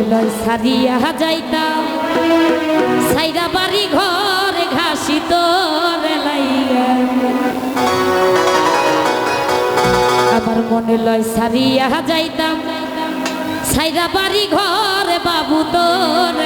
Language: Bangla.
মনলয় সারিয়া যাইতাম, সাইরা বাড়ি ঘর ঘাসি তোর লাইয়া আমার মনে লয় সারিয়া যাইতাম, সাইরা বাড়ি ঘর বাবু তোর